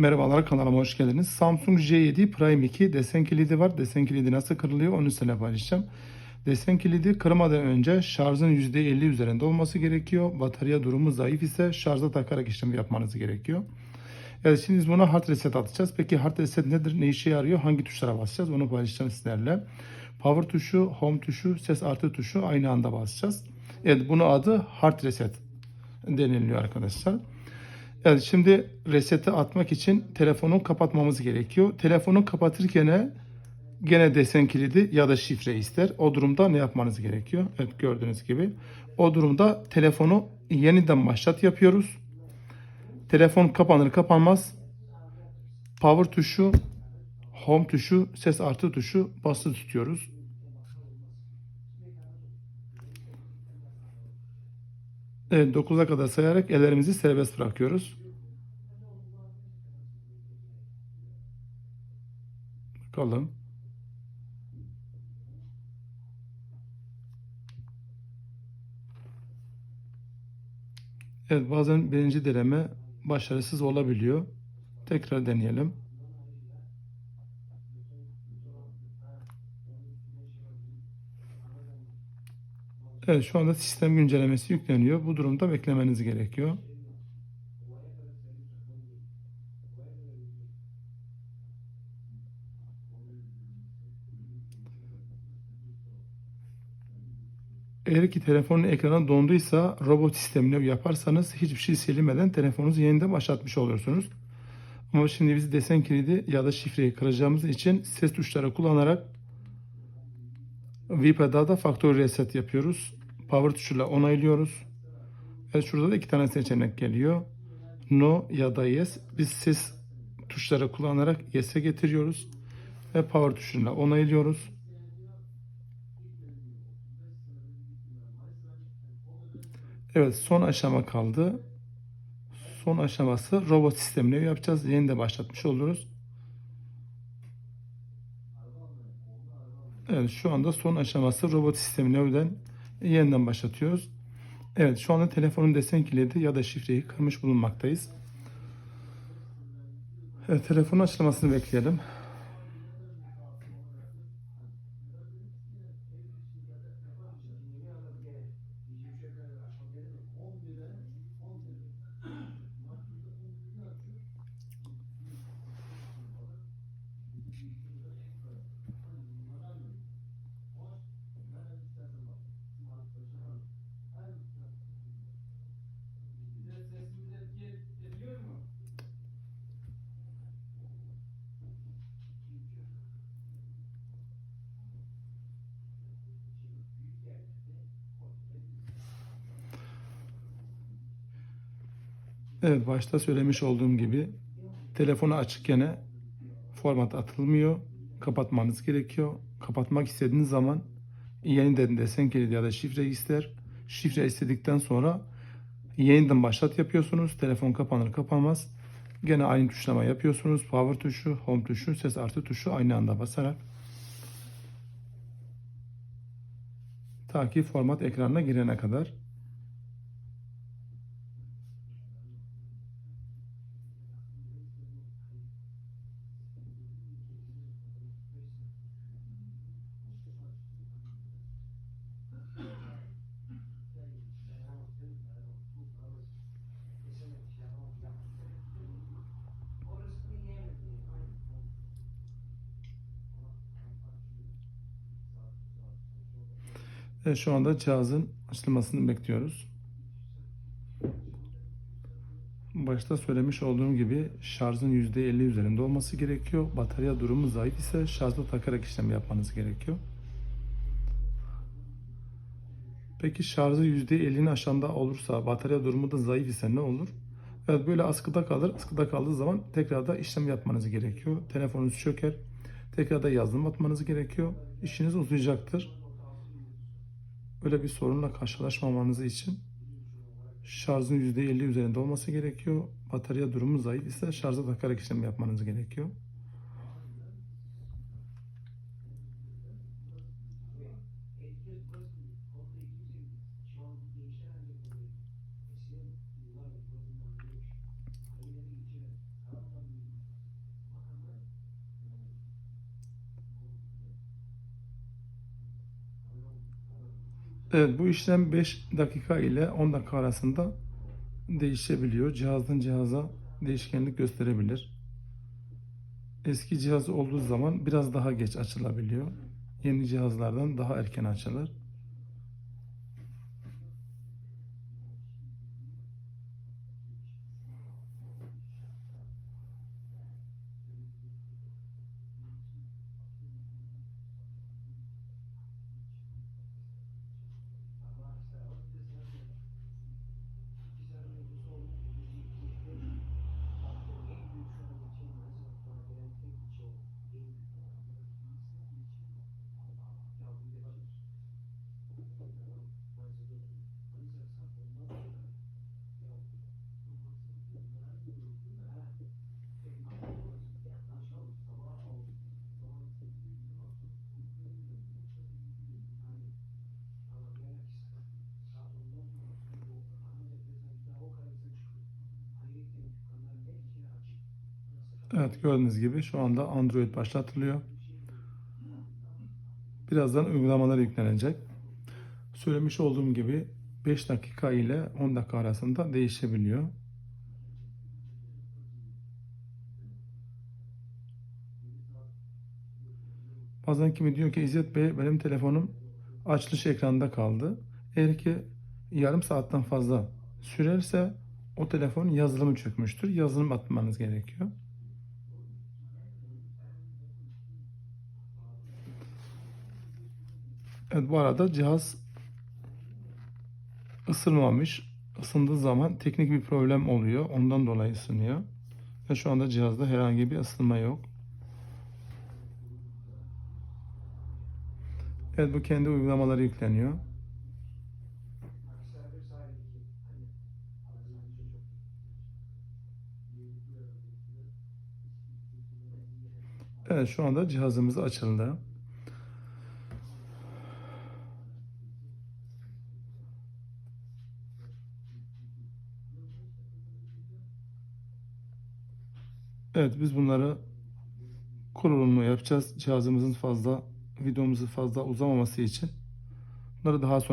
Merhabalar kanalıma hoş geldiniz. Samsung J7 Prime 2 desen kilidi var. Desen kilidi nasıl kırılıyor onu sizinle paylaşacağım. Desen kilidi kırmadan önce şarjın %50 üzerinde olması gerekiyor. Batarya durumu zayıf ise şarja takarak işlem yapmanız gerekiyor. Evet şimdi biz buna hard reset atacağız. Peki hard reset nedir? Ne işe yarıyor? Hangi tuşlara basacağız? Onu paylaşacağım sizlerle. Power tuşu, home tuşu, ses artı tuşu aynı anda basacağız. Evet bunun adı hard reset deniliyor arkadaşlar. Evet şimdi reseti atmak için telefonu kapatmamız gerekiyor. Telefonu kapatırken gene desen kilidi ya da şifre ister. O durumda ne yapmanız gerekiyor? Evet gördüğünüz gibi. O durumda telefonu yeniden başlat yapıyoruz. Telefon kapanır kapanmaz power tuşu, home tuşu, ses artı tuşu basılı tutuyoruz. Evet 9'a kadar sayarak ellerimizi serbest bırakıyoruz. Bakalım. Evet bazen birinci deneme başarısız olabiliyor. Tekrar deneyelim. Evet şu anda sistem güncellemesi yükleniyor. Bu durumda beklemeniz gerekiyor. Eğer ki telefonun ekranı donduysa robot sistemini yaparsanız hiçbir şey silinmeden telefonunuzu yeniden başlatmış olursunuz. Ama şimdi biz desen kilidi ya da şifreyi kıracağımız için ses tuşları kullanarak VPA'da faktör reset yapıyoruz. Power tuşuyla onaylıyoruz. Evet şurada da iki tane seçenek geliyor. No ya da yes. Biz ses tuşları kullanarak yes'e getiriyoruz. Ve power tuşuyla onaylıyoruz. Evet son aşama kaldı. Son aşaması robot sistemini yapacağız. Yeni de başlatmış oluruz. Evet şu anda son aşaması robot sistemini öden yeniden başlatıyoruz. Evet şu anda telefonun desen kilidi ya da şifreyi kırmış bulunmaktayız. Evet telefonun açılmasını bekleyelim. Evet başta söylemiş olduğum gibi telefonu açıkken format atılmıyor. Kapatmanız gerekiyor. Kapatmak istediğiniz zaman yeniden desen kilidi ya da şifre ister. Şifre istedikten sonra yeniden başlat yapıyorsunuz. Telefon kapanır kapanmaz. Gene aynı tuşlama yapıyorsunuz. Power tuşu, home tuşu, ses artı tuşu aynı anda basarak. Ta ki format ekranına girene kadar. Ve şu anda cihazın açılmasını bekliyoruz. Başta söylemiş olduğum gibi şarjın %50 üzerinde olması gerekiyor. Batarya durumu zayıf ise şarjda takarak işlem yapmanız gerekiyor. Peki şarjı %50'nin aşağında olursa, batarya durumu da zayıf ise ne olur? Evet böyle askıda kalır. Askıda kaldığı zaman tekrar da işlem yapmanız gerekiyor. Telefonunuz çöker. Tekrar da yazılım atmanız gerekiyor. İşiniz uzayacaktır. Böyle bir sorunla karşılaşmamanız için şarjın %50 üzerinde olması gerekiyor. Batarya durumu zayıf ise şarja takarak işlem yapmanız gerekiyor. Evet bu işlem 5 dakika ile 10 dakika arasında değişebiliyor. Cihazdan cihaza değişkenlik gösterebilir. Eski cihaz olduğu zaman biraz daha geç açılabiliyor. Yeni cihazlardan daha erken açılır. Evet gördüğünüz gibi şu anda Android başlatılıyor. Birazdan uygulamalar yüklenecek. Söylemiş olduğum gibi 5 dakika ile 10 dakika arasında değişebiliyor. Bazen kimi diyor ki İzzet Bey benim telefonum açılış ekranda kaldı. Eğer ki yarım saatten fazla sürerse o telefon yazılımı çökmüştür. Yazılım atmanız gerekiyor. Evet bu arada cihaz ısınmamış. Isındığı zaman teknik bir problem oluyor. Ondan dolayı ısınıyor. Ve şu anda cihazda herhangi bir ısınma yok. Evet bu kendi uygulamaları yükleniyor. Evet şu anda cihazımız açıldı. Evet biz bunları kurulumunu yapacağız. Cihazımızın fazla videomuzun fazla uzamaması için. Bunları daha sonra